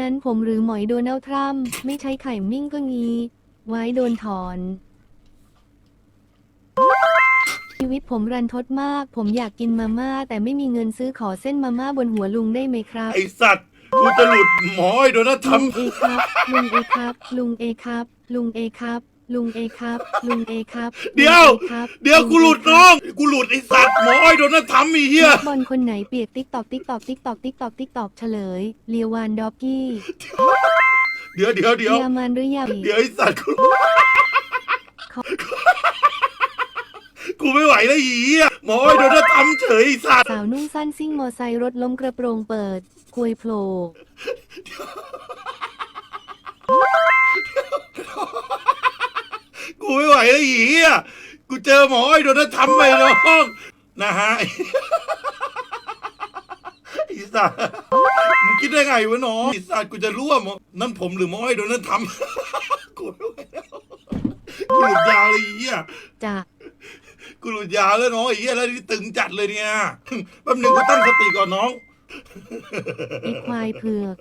นั้นผมหรือหมอยโดนัลด์ทรัมป์ไม่ใช้ไข่มิ่งก็งี้ ไว้โดนถอน ชีวิตผมรันทดมาก ผมอยากกินมาม่า แต่ไม่มีเงินซื้อขอเส้นมาม่าบนหัวลุงได้ไหมครับ ไอสัตว์กูจะหลุดหมอไอ้โดนัททลุงเอครับ ลุงเอครับ ลุงเอครับ ลุงเอครับ ลุงเอครับ ลุงเอครับำเดี๋ยว ลุงอครับเดี๋ยวกูหลุดน้อง กูหลุดไอสัตว์หมอไอ้โดนัททำไอ้เหี้ยนักบอลคนไหนเปียกติ๊กตอกติ๊กตอกติ๊กตอกติ๊กตอกติ๊กตอกเฉลยเลียววานด็อกกี้เดี๋ยวเดี๋ยวเดี๋ยว ยามันหรือยังเดี๋ยวไอสัตว์กูขอกูไม่ไหวแล้วไอีเหี้ยหมอไอ้โดนัททำเฉยไอ้สัตว์สาวนุ่งสั้นซิ่งมอไซค์รถล้มกระโปรงเปิดควยโผล่ ไม่ไหวแล้วไอีเหี้ยกูเจอหมอไอ้โดนัททำไปน้องนะฮะไอสัตว์มึงคิดได้ไงวะน้องไอสัตว์กูจะร่วมนั่นผมหรือหมอไอ้โดนัททำกูไม่ไหวแล้วกูหลุดยาวเลยไอ้เหี้ยจะกูหลุดยาวแล้วน้องไอ้เหี้ยแล้วนี่ตึงจัดเลยเนี่ยแป๊บนึงกูตั้งสติก่อนน้อง ไอควายเผือก